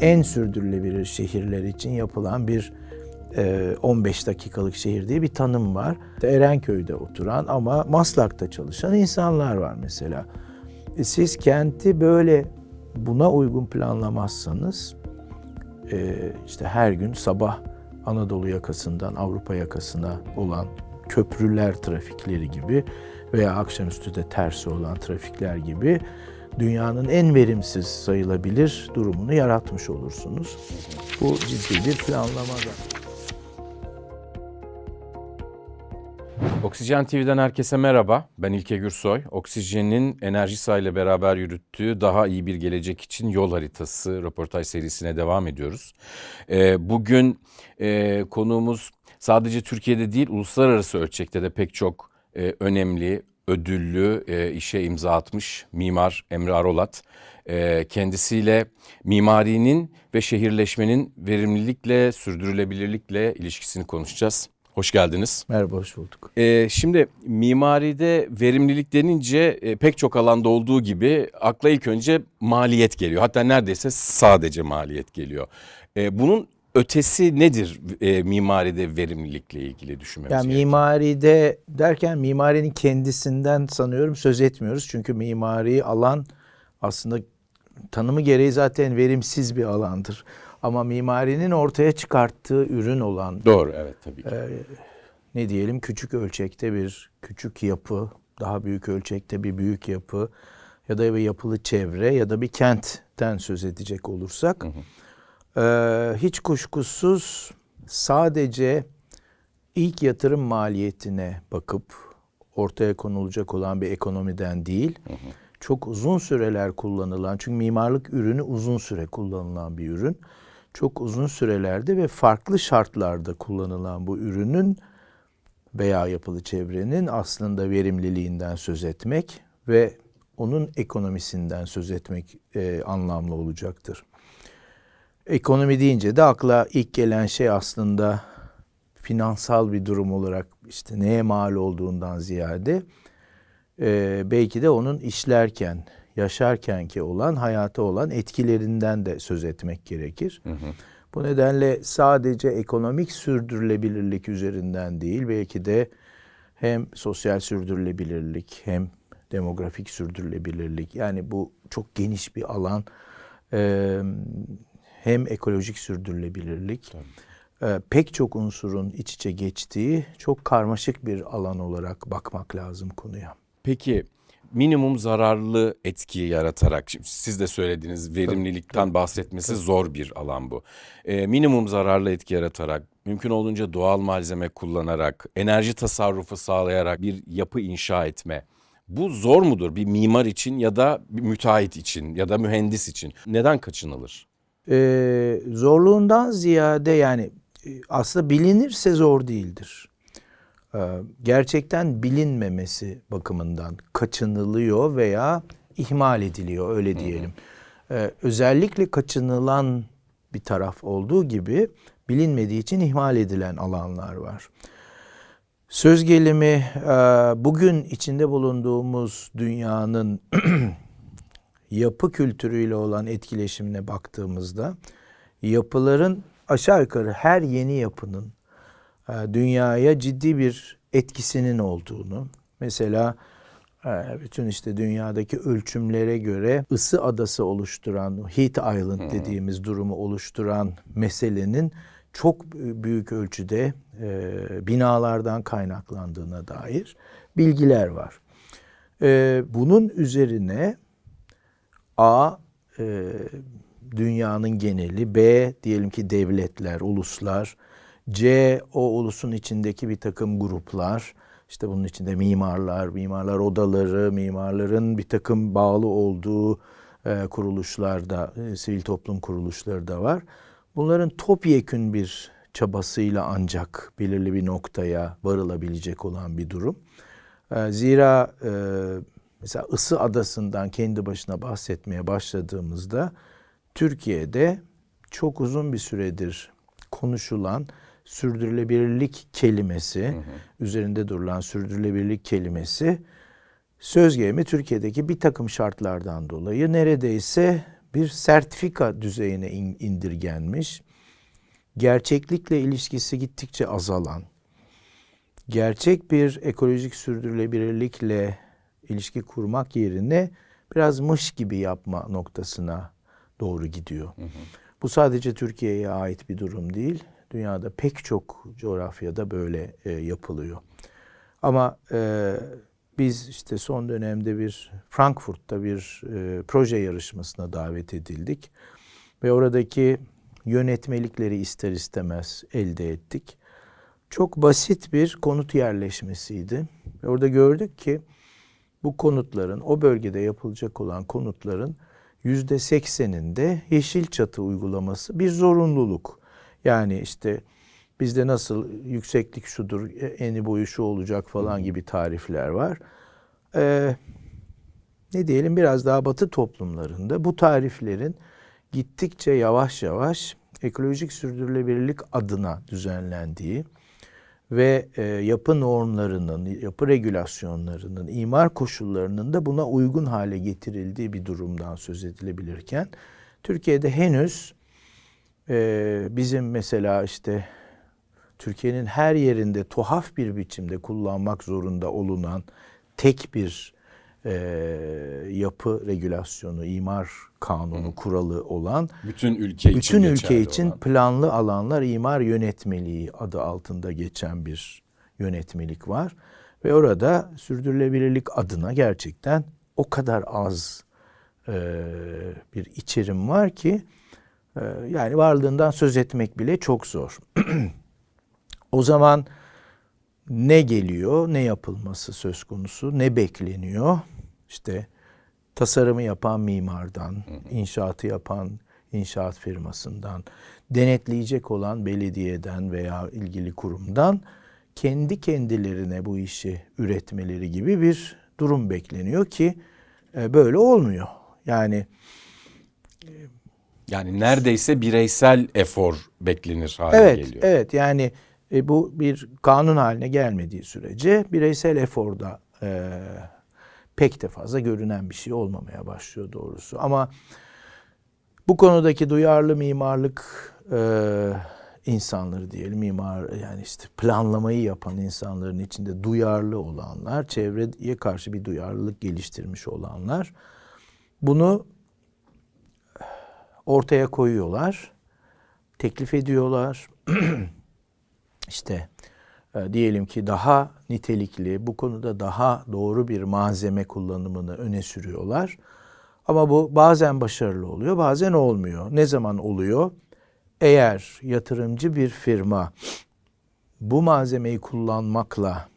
en sürdürülebilir şehirler için yapılan bir e, 15 dakikalık şehir diye bir tanım var. Erenköy'de oturan ama Maslak'ta çalışan insanlar var mesela. E, Siz kenti böyle buna uygun planlamazsanız e, işte her gün sabah Anadolu yakasından Avrupa yakasına olan köprüler trafikleri gibi veya akşamüstü de tersi olan trafikler gibi dünyanın en verimsiz sayılabilir durumunu yaratmış olursunuz. Bu ciddi bir planlamadan. Oksijen TV'den herkese merhaba. Ben İlke Gürsoy. Oksijen'in Enerjisa ile beraber yürüttüğü daha iyi bir gelecek için yol haritası röportaj serisine devam ediyoruz. Ee, bugün e, konuğumuz sadece Türkiye'de değil uluslararası ölçekte de pek çok e, önemli, ödüllü e, işe imza atmış mimar Emre Arolat. E, kendisiyle mimarinin ve şehirleşmenin verimlilikle, sürdürülebilirlikle ilişkisini konuşacağız. Hoş geldiniz. Merhaba, hoş bulduk. Ee, şimdi mimaride verimlilik denince e, pek çok alanda olduğu gibi akla ilk önce maliyet geliyor. Hatta neredeyse sadece maliyet geliyor. Ee, bunun ötesi nedir e, mimaride verimlilikle ilgili düşünmemiz Yani gerekiyor? mimaride derken mimarinin kendisinden sanıyorum söz etmiyoruz. Çünkü mimari alan aslında tanımı gereği zaten verimsiz bir alandır. Ama mimarinin ortaya çıkarttığı ürün olan Doğru evet tabii ki. ne diyelim küçük ölçekte bir küçük yapı, daha büyük ölçekte bir büyük yapı ya da bir yapılı çevre ya da bir kentten söz edecek olursak eee, hiç kuşkusuz sadece ilk yatırım maliyetine bakıp ortaya konulacak olan bir ekonomiden değil, çok uzun süreler kullanılan, çünkü mimarlık ürünü uzun süre kullanılan bir ürün. Çok uzun sürelerde ve farklı şartlarda kullanılan bu ürünün veya yapılı çevrenin aslında verimliliğinden söz etmek ve onun ekonomisinden söz etmek e, anlamlı olacaktır. Ekonomi deyince de akla ilk gelen şey aslında finansal bir durum olarak işte neye mal olduğundan ziyade e, belki de onun işlerken, yaşarkenki olan, hayata olan etkilerinden de söz etmek gerekir. Bu nedenle sadece ekonomik sürdürülebilirlik üzerinden değil, belki de hem sosyal sürdürülebilirlik hem demografik sürdürülebilirlik yani bu çok geniş bir alan Ee, hem ekolojik sürdürülebilirlik e, pek çok unsurun iç içe geçtiği çok karmaşık bir alan olarak bakmak lazım konuya. Peki minimum zararlı etkiyi yaratarak şimdi siz de söylediğiniz verimlilikten bahsetmesi zor bir alan bu. Ee, minimum zararlı etki yaratarak mümkün olduğunca doğal malzeme kullanarak enerji tasarrufu sağlayarak bir yapı inşa etme. Bu zor mudur bir mimar için ya da bir müteahhit için ya da mühendis için? Neden kaçınılır? Ee, zorluğundan ziyade yani e, aslında bilinirse zor değildir. Ee, gerçekten bilinmemesi bakımından kaçınılıyor veya ihmal ediliyor öyle diyelim. Ee, özellikle kaçınılan bir taraf olduğu gibi bilinmediği için ihmal edilen alanlar var. Söz gelimi e, bugün içinde bulunduğumuz dünyanın yapı kültürüyle olan etkileşimine baktığımızda yapıların aşağı yukarı her yeni yapının e, dünyaya ciddi bir etkisinin olduğunu mesela e, bütün işte dünyadaki ölçümlere göre ısı adası oluşturan Heat Island dediğimiz durumu oluşturan meselenin çok büyük ölçüde e, binalardan kaynaklandığına dair bilgiler var. E, bunun üzerine A e, dünyanın geneli, B diyelim ki devletler, uluslar, C o ulusun içindeki bir takım gruplar, işte bunun içinde mimarlar, mimarlar odaları, mimarların bir takım bağlı olduğu e, kuruluşlar da, e, sivil toplum kuruluşları da var. Bunların topyekün bir çabasıyla ancak belirli bir noktaya varılabilecek olan bir durum. E, Zira e, mesela ısı adasından kendi başına bahsetmeye başladığımızda Türkiye'de çok uzun bir süredir konuşulan sürdürülebilirlik kelimesi, üzerinde durulan sürdürülebilirlik kelimesi söz gelimi Türkiye'deki bir takım şartlardan dolayı neredeyse bir sertifika düzeyine in- indirgenmiş, gerçeklikle ilişkisi gittikçe azalan, gerçek bir ekolojik sürdürülebilirlikle ilişki kurmak yerine biraz mış gibi yapma noktasına doğru gidiyor. Bu sadece Türkiye'ye ait bir durum değil. Dünyada pek çok coğrafyada böyle e, yapılıyor. Ama e, biz işte son dönemde bir Frankfurt'ta bir e, proje yarışmasına davet edildik ve oradaki yönetmelikleri ister istemez elde ettik. Çok basit bir konut yerleşmesiydi. Ve orada gördük ki bu konutların, o bölgede yapılacak olan konutların yüzde sekseninde yeşil çatı uygulaması bir zorunluluk. Yani işte bizde nasıl yükseklik şudur, eni boyu şu olacak falan gibi tarifler var. Ee, ne diyelim biraz daha batı toplumlarında bu tariflerin gittikçe yavaş yavaş ekolojik sürdürülebilirlik adına düzenlendiği ve e, yapı normlarının, yapı regülasyonlarının, imar koşullarının da buna uygun hale getirildiği bir durumdan söz edilebilirken Türkiye'de henüz e, bizim mesela işte Türkiye'nin her yerinde tuhaf bir biçimde kullanmak zorunda olunan tek bir e, yapı regülasyonu, imar kanunu kuralı olan Bütün ülke için bütün ülke için olan. planlı alanlar imar yönetmeliği adı altında geçen bir yönetmelik var. Ve orada sürdürülebilirlik adına gerçekten o kadar az e, bir içerim var ki e, yani varlığından söz etmek bile çok zor. o zaman ne geliyor, ne yapılması söz konusu, ne bekleniyor? İşte tasarımı yapan mimardan, inşaatı yapan inşaat firmasından, denetleyecek olan belediyeden veya ilgili kurumdan kendi kendilerine bu işi üretmeleri gibi bir durum bekleniyor ki e, böyle olmuyor. Yani Yani neredeyse bireysel efor beklenir hale evet, geliyor. evet yani e, bu bir kanun haline gelmediği sürece bireysel eforda e, pek de fazla görünen bir şey olmamaya başlıyor doğrusu. Ama bu konudaki duyarlı mimarlık e, insanları diyelim mimar yani işte planlamayı yapan insanların içinde duyarlı olanlar, çevreye karşı bir duyarlılık geliştirmiş olanlar bunu ortaya koyuyorlar, teklif ediyorlar. işte e, diyelim ki daha nitelikli, bu konuda daha doğru bir malzeme kullanımını öne sürüyorlar. Ama bu bazen başarılı oluyor, bazen olmuyor. Ne zaman oluyor? Eğer yatırımcı bir firma bu malzemeyi kullanmakla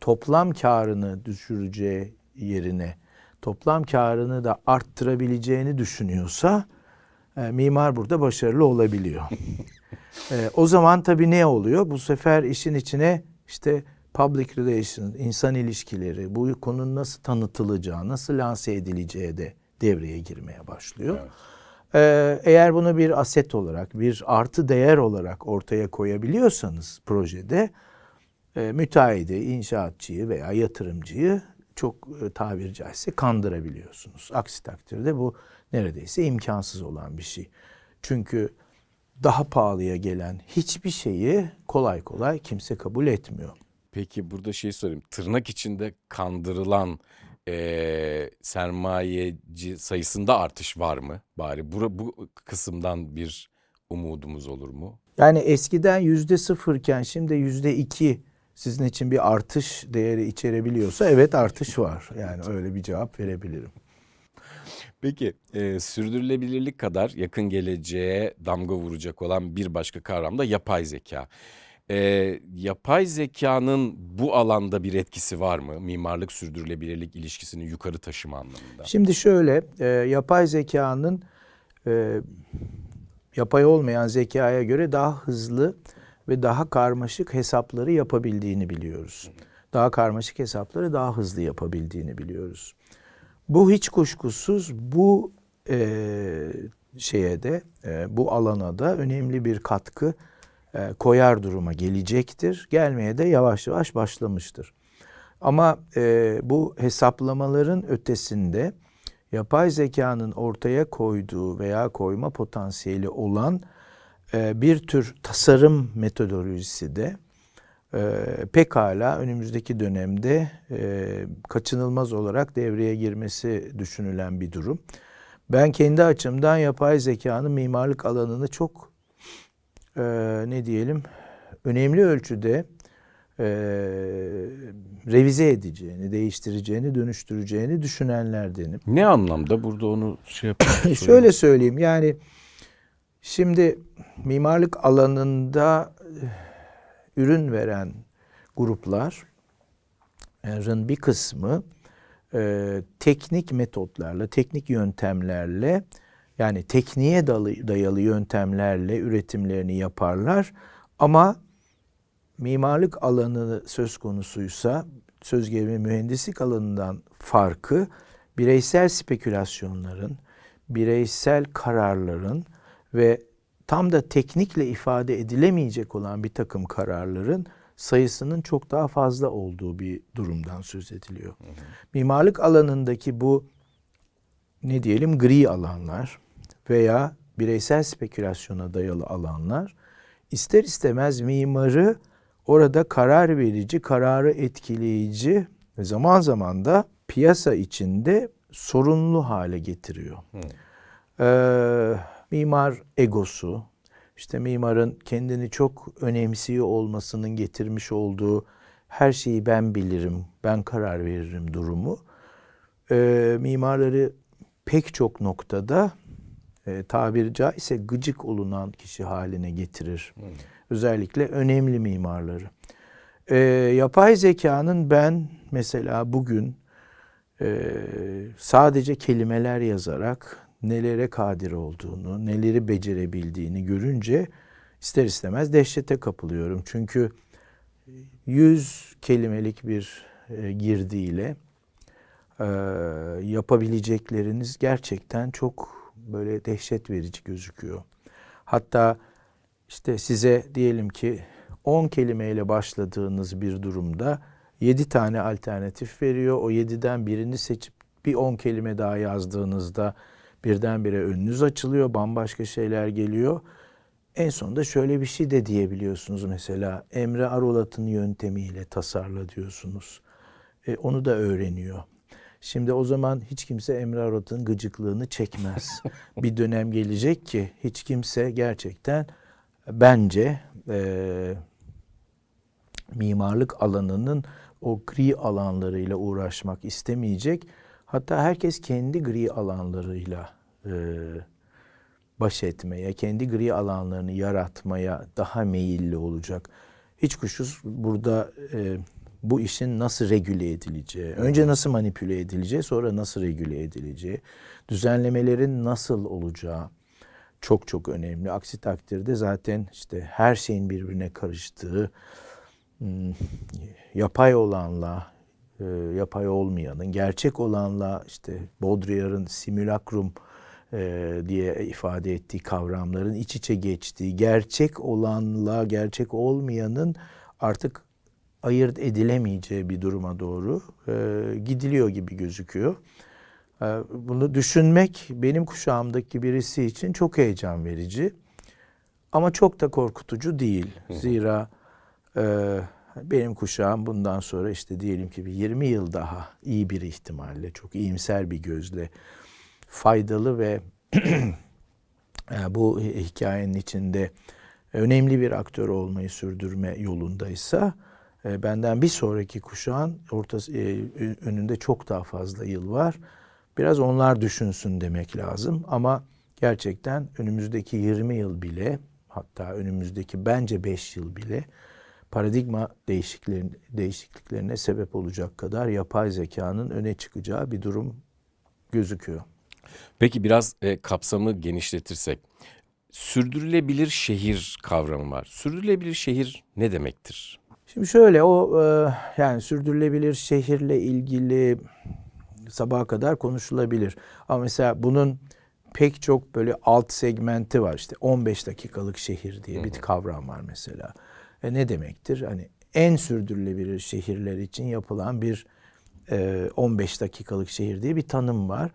toplam karını düşüreceği yerine toplam karını da arttırabileceğini düşünüyorsa e, mimar burada başarılı olabiliyor. E, o zaman tabii ne oluyor? Bu sefer işin içine işte public relations, insan ilişkileri, bu konunun nasıl tanıtılacağı, nasıl lanse edileceği de devreye girmeye başlıyor. Evet. Ee, eğer bunu bir aset olarak, bir artı değer olarak ortaya koyabiliyorsanız projede e, müteahhidi, inşaatçıyı veya yatırımcıyı çok e, tabiri caizse kandırabiliyorsunuz. Aksi takdirde bu neredeyse imkansız olan bir şey. Çünkü daha pahalıya gelen hiçbir şeyi kolay kolay kimse kabul etmiyor. Peki burada şey sorayım. Tırnak içinde kandırılan eee, sermayeci sayısında artış var mı? Bari bu, bu kısımdan bir umudumuz olur mu? Yani eskiden yüzde sıfırken şimdi yüzde iki sizin için bir artış değeri içerebiliyorsa evet artış var. Yani öyle bir cevap verebilirim. Peki eee, sürdürülebilirlik kadar yakın geleceğe damga vuracak olan bir başka kavram da yapay zeka. Eee, yapay zekanın bu alanda bir etkisi var mı? Mimarlık sürdürülebilirlik ilişkisini yukarı taşıma anlamında. Şimdi şöyle e, yapay zekanın e, yapay olmayan zekaya göre daha hızlı ve daha karmaşık hesapları yapabildiğini biliyoruz. Daha karmaşık hesapları daha hızlı yapabildiğini biliyoruz. Bu hiç kuşkusuz bu e, şeye de e, bu alana da önemli bir katkı e, koyar duruma gelecektir. Gelmeye de yavaş yavaş başlamıştır. Ama e, bu hesaplamaların ötesinde yapay zekanın ortaya koyduğu veya koyma potansiyeli olan e, bir tür tasarım metodolojisi de e, pekala önümüzdeki dönemde e, kaçınılmaz olarak devreye girmesi düşünülen bir durum. Ben kendi açımdan yapay zekanın mimarlık alanını çok e, ne diyelim önemli ölçüde e, revize edeceğini, değiştireceğini, dönüştüreceğini düşünenlerdenim. Ne anlamda burada onu şey yapalım. Şöyle söyleyeyim yani şimdi mimarlık alanında ürün veren grupların bir kısmı e, teknik metotlarla, teknik yöntemlerle yani tekniğe dayalı yöntemlerle üretimlerini yaparlar. Ama mimarlık alanı söz konusuysa söz gelimi mühendislik alanından farkı bireysel spekülasyonların, bireysel kararların ve tam da teknikle ifade edilemeyecek olan bir takım kararların sayısının çok daha fazla olduğu bir durumdan söz ediliyor. Mimarlık alanındaki bu ne diyelim gri alanlar veya bireysel spekülasyona dayalı alanlar ister istemez mimarı orada karar verici, kararı etkileyici ve zaman zaman da piyasa içinde sorunlu hale getiriyor. Ee, mimar egosu, işte mimarın kendini çok önemsiyor olmasının getirmiş olduğu her şeyi ben bilirim, ben karar veririm durumu e, mimarları pek çok noktada e, tabiri caizse gıcık olunan kişi haline getirir. Özellikle önemli mimarları. E, yapay zekanın ben mesela bugün e, sadece kelimeler yazarak nelere kadir olduğunu, neleri becerebildiğini görünce ister istemez dehşete kapılıyorum. Çünkü 100 kelimelik bir e, girdiyle e, yapabilecekleriniz gerçekten çok böyle dehşet verici gözüküyor. Hatta işte size diyelim ki 10 kelimeyle başladığınız bir durumda 7 tane alternatif veriyor. O 7'den birini seçip bir 10 kelime daha yazdığınızda birdenbire önünüz açılıyor, bambaşka şeyler geliyor. En sonunda şöyle bir şey de diyebiliyorsunuz mesela Emre Arolat'ın yöntemiyle tasarla diyorsunuz. E, onu da öğreniyor. Şimdi o zaman hiç kimse Emre Arolat'ın gıcıklığını çekmez. bir dönem gelecek ki hiç kimse gerçekten bence e, mimarlık alanının o gri alanlarıyla uğraşmak istemeyecek. Hatta herkes kendi gri alanlarıyla e, baş etmeye, kendi gri alanlarını yaratmaya daha meyilli olacak. Hiç kuşkusuz burada e, bu işin nasıl regüle edileceği, önce nasıl manipüle edileceği, sonra nasıl regüle edileceği, düzenlemelerin nasıl olacağı çok çok önemli. Aksi takdirde zaten işte her şeyin birbirine karıştığı, hmm, yapay olanla e, yapay olmayanın, gerçek olanla işte Baudrillard'ın simülakrum e, diye ifade ettiği kavramların iç içe geçtiği, gerçek olanla gerçek olmayanın artık ayırt edilemeyeceği bir duruma doğru e, gidiliyor gibi gözüküyor. E, bunu düşünmek benim kuşağımdaki birisi için çok heyecan verici. Ama çok da korkutucu değil. Zira e, benim kuşağım bundan sonra işte diyelim ki bir 20 yıl daha iyi bir ihtimalle, çok iyimser bir gözle faydalı ve e, bu hikayenin içinde önemli bir aktör olmayı sürdürme yolundaysa e, benden bir sonraki kuşağın ortası, e, önünde çok daha fazla yıl var. Biraz onlar düşünsün demek lazım ama gerçekten önümüzdeki 20 yıl bile hatta önümüzdeki bence 5 yıl bile paradigma değişikliklerine, değişikliklerine sebep olacak kadar yapay zekanın öne çıkacağı bir durum gözüküyor. Peki biraz e, kapsamı genişletirsek. Sürdürülebilir şehir kavramı var. Sürdürülebilir şehir ne demektir? Şimdi şöyle o e, yani sürdürülebilir şehirle ilgili sabaha kadar konuşulabilir. Ama mesela bunun pek çok böyle alt segmenti var. İşte 15 dakikalık şehir diye bir kavram var mesela. E ne demektir? Hani en sürdürülebilir şehirler için yapılan bir e, 15 dakikalık şehir diye bir tanım var.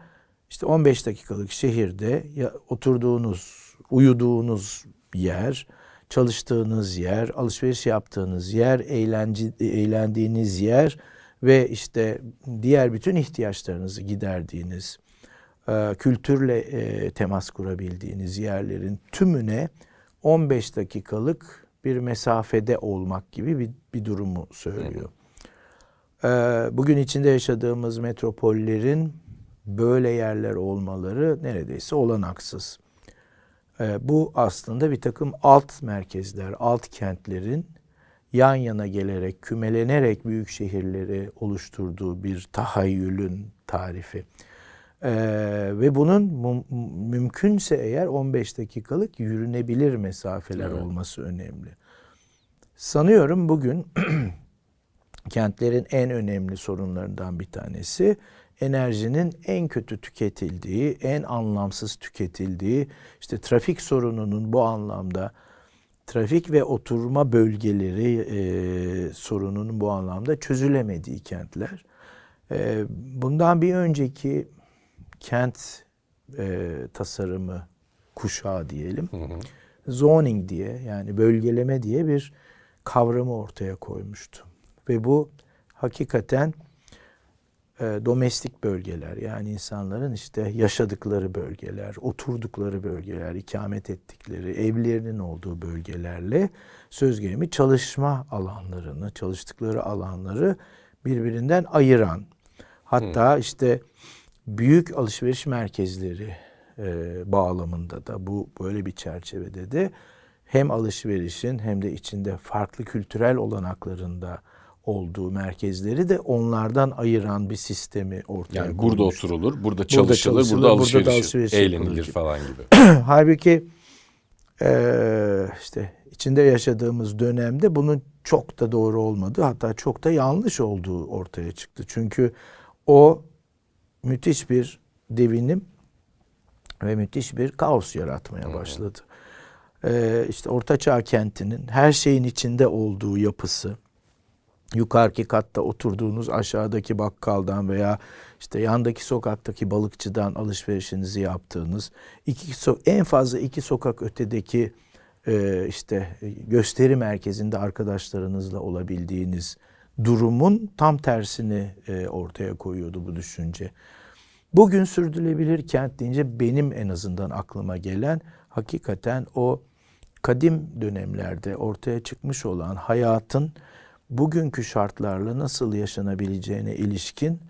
işte 15 dakikalık şehirde ya, oturduğunuz, uyuduğunuz yer, çalıştığınız yer, alışveriş yaptığınız yer, eğlence, eğlendiğiniz yer ve işte diğer bütün ihtiyaçlarınızı giderdiğiniz, e, kültürle e, temas kurabildiğiniz yerlerin tümüne 15 dakikalık bir mesafede olmak gibi bir, bir durumu söylüyor. E, bugün içinde yaşadığımız metropollerin böyle yerler olmaları neredeyse olanaksız. E, bu aslında bir takım alt merkezler, alt kentlerin yan yana gelerek, kümelenerek büyük şehirleri oluşturduğu bir tahayyülün tarifi. Ee, ve bunun mümkünse eğer 15 dakikalık yürünebilir mesafeler Evet. olması önemli. Sanıyorum bugün kentlerin en önemli sorunlarından bir tanesi enerjinin en kötü tüketildiği, en anlamsız tüketildiği, işte trafik sorununun bu anlamda trafik ve oturma bölgeleri e, sorununun bu anlamda çözülemediği kentler. E, bundan bir önceki kent e, tasarımı kuşağı diyelim, zoning diye yani bölgeleme diye bir kavramı ortaya koymuştu. Ve bu hakikaten e, domestik bölgeler yani insanların işte yaşadıkları bölgeler, oturdukları bölgeler, ikamet ettikleri, evlerinin olduğu bölgelerle söz gelimi çalışma alanlarını, çalıştıkları alanları birbirinden ayıran. Hatta işte büyük alışveriş merkezleri e, bağlamında da bu böyle bir çerçevede de hem alışverişin hem de içinde farklı kültürel olanaklarında olduğu merkezleri de onlardan ayıran bir sistemi ortaya Yani burada koymuştu. oturulur, burada çalışılır, çalışılır, burada burada da alışveriş, alışveriş yapılır eğlenilir gibi. falan gibi. Halbuki eee, işte içinde yaşadığımız dönemde bunun çok da doğru olmadığı hatta çok da yanlış olduğu ortaya çıktı. Çünkü o müthiş bir devinim ve müthiş bir kaos yaratmaya başladı. Ee, işte Ortaçağ kentinin her şeyin içinde olduğu yapısı, yukarıki katta oturduğunuz aşağıdaki bakkaldan veya işte yandaki sokaktaki balıkçıdan alışverişinizi yaptığınız iki so- en fazla iki sokak ötedeki e, işte gösteri merkezinde arkadaşlarınızla olabildiğiniz durumun tam tersini e, ortaya koyuyordu bu düşünce. Bugün sürdürülebilir kent deyince benim en azından aklıma gelen hakikaten o kadim dönemlerde ortaya çıkmış olan hayatın bugünkü şartlarla nasıl yaşanabileceğine ilişkin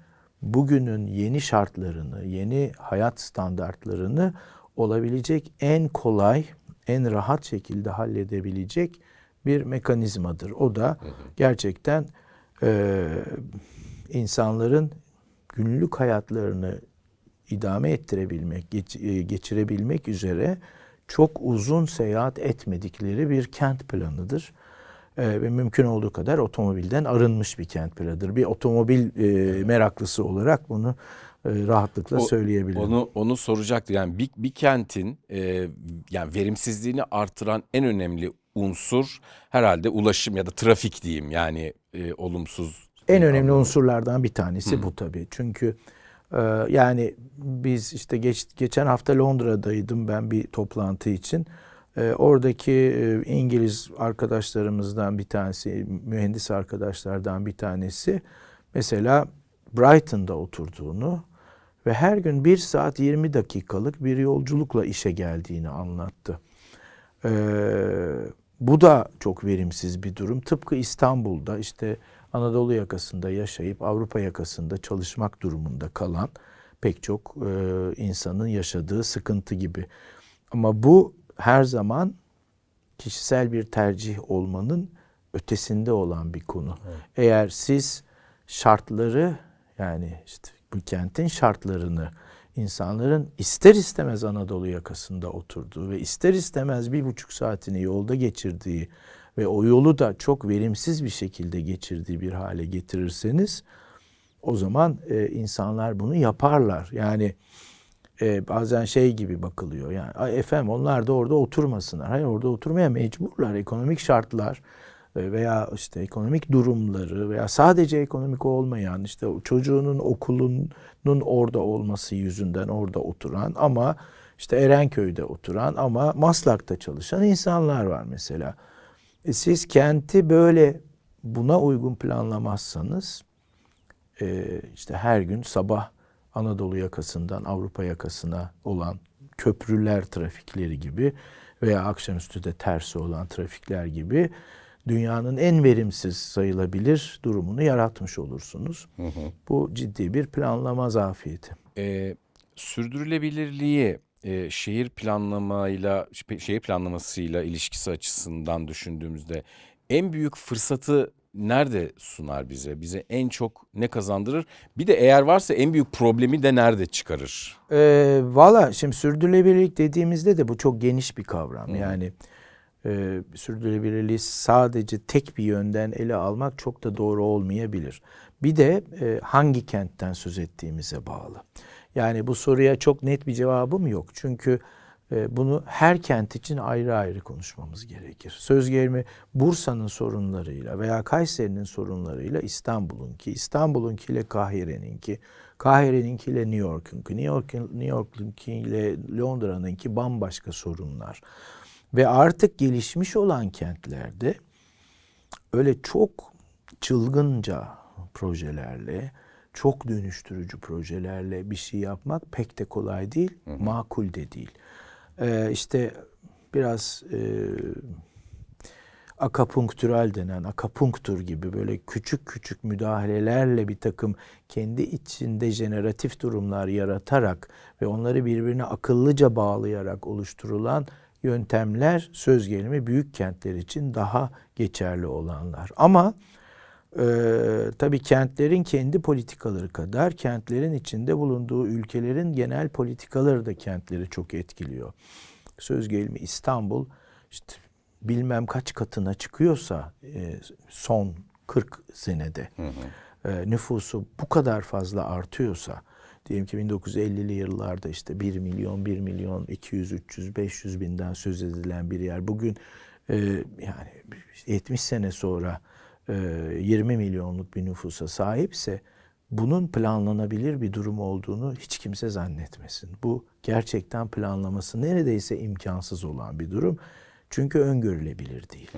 bugünün yeni şartlarını, yeni hayat standartlarını olabilecek en kolay, en rahat şekilde halledebilecek bir mekanizmadır. O da gerçekten eee, insanların günlük hayatlarını idame ettirebilmek, geç- e, geçirebilmek üzere çok uzun seyahat etmedikleri bir kent planıdır. Ee, ve mümkün olduğu kadar otomobilden arınmış bir kent planıdır. Bir otomobil e, meraklısı olarak bunu e, rahatlıkla O- söyleyebilirim. Onu onu soracaktı. Yani bir, bir kentin e, yani verimsizliğini artıran en önemli unsur herhalde ulaşım ya da trafik diyeyim. Yani e, olumsuz. En önemli anlamda. unsurlardan bir tanesi bu tabii. Çünkü e, yani biz işte geç, geçen hafta Londra'daydım ben bir toplantı için. E, oradaki e, İngiliz arkadaşlarımızdan bir tanesi, mühendis arkadaşlardan bir tanesi mesela Brighton'da oturduğunu ve her gün 1 saat 20 dakikalık bir yolculukla işe geldiğini anlattı. Ee, bu da çok verimsiz bir durum. Tıpkı İstanbul'da işte Anadolu yakasında yaşayıp Avrupa yakasında çalışmak durumunda kalan pek çok e, insanın yaşadığı sıkıntı gibi. Ama bu her zaman kişisel bir tercih olmanın ötesinde olan bir konu. Eğer siz şartları yani işte bu kentin şartlarını insanların ister istemez Anadolu yakasında oturduğu ve ister istemez bir buçuk saatini yolda geçirdiği ve o yolu da çok verimsiz bir şekilde geçirdiği bir hale getirirseniz o zaman e, insanlar bunu yaparlar. Yani e, bazen şey gibi bakılıyor. Yani efendim onlar da orada oturmasınlar. Hayır orada oturmaya mecburlar. Ekonomik şartlar veya işte ekonomik durumları veya sadece ekonomik olmayan işte çocuğunun okulunun orada olması yüzünden orada oturan ama işte Erenköy'de oturan ama Maslak'ta çalışan insanlar var mesela. E siz kenti böyle buna uygun planlamazsanız e, işte her gün sabah Anadolu yakasından Avrupa yakasına olan köprüler trafikleri gibi veya akşamüstü de tersi olan trafikler gibi dünyanın en verimsiz sayılabilir durumunu yaratmış olursunuz. Bu ciddi bir planlama zafiyeti. Ee, sürdürülebilirliği e, şehir planlamayla şehir planlamasıyla ilişkisi açısından düşündüğümüzde en büyük fırsatı nerede sunar bize? Bize en çok ne kazandırır? Bir de eğer varsa en büyük problemi de nerede çıkarır? E, Valla şimdi sürdürülebilirlik dediğimizde de bu çok geniş bir kavram. Yani e, sürdürülebilirliği sadece tek bir yönden ele almak çok da doğru olmayabilir. Bir de e, hangi kentten söz ettiğimize bağlı. Yani bu soruya çok net bir cevabım yok. Çünkü e, bunu her kent için ayrı ayrı konuşmamız gerekir. Söz gelimi Bursa'nın sorunlarıyla veya Kayseri'nin sorunlarıyla İstanbul'unki, İstanbul'unkiyle Kahire'ninki, Kahire'ninkiyle New York'unki, New York'un New York'unkiyle Londra'nınki bambaşka sorunlar. Ve artık gelişmiş olan kentlerde öyle çok çılgınca projelerle, çok dönüştürücü projelerle bir şey yapmak pek de kolay değil, makul de değil. Ee, işte biraz e, akapunktürel denen, akapunktur gibi böyle küçük küçük müdahalelerle bir takım kendi içinde jeneratif durumlar yaratarak ve onları birbirine akıllıca bağlayarak oluşturulan yöntemler söz gelimi büyük kentler için daha geçerli olanlar. Ama e, tabii kentlerin kendi politikaları kadar kentlerin içinde bulunduğu ülkelerin genel politikaları da kentleri çok etkiliyor. Söz gelimi İstanbul işte bilmem kaç katına çıkıyorsa e, son 40 senede e, nüfusu bu kadar fazla artıyorsa diyelim ki 1950'li yıllarda işte 1 milyon, 1 milyon 200, 300, 500 binden söz edilen bir yer. Bugün e, yani 70 sene sonra e, 20 milyonluk bir nüfusa sahipse bunun planlanabilir bir durum olduğunu hiç kimse zannetmesin. Bu gerçekten planlaması neredeyse imkansız olan bir durum. Çünkü öngörülebilir değil.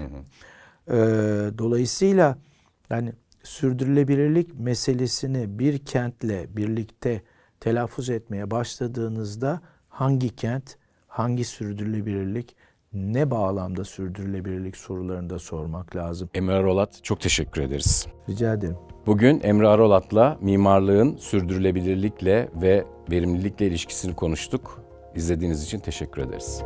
Ee, dolayısıyla yani sürdürülebilirlik meselesini bir kentle birlikte telaffuz etmeye başladığınızda hangi kent, hangi sürdürülebilirlik, ne bağlamda sürdürülebilirlik sorularını da sormak lazım. Emre Arolat çok teşekkür ederiz. Rica ederim. Bugün Emre Arolat'la mimarlığın sürdürülebilirlikle ve verimlilikle ilişkisini konuştuk. İzlediğiniz için teşekkür ederiz.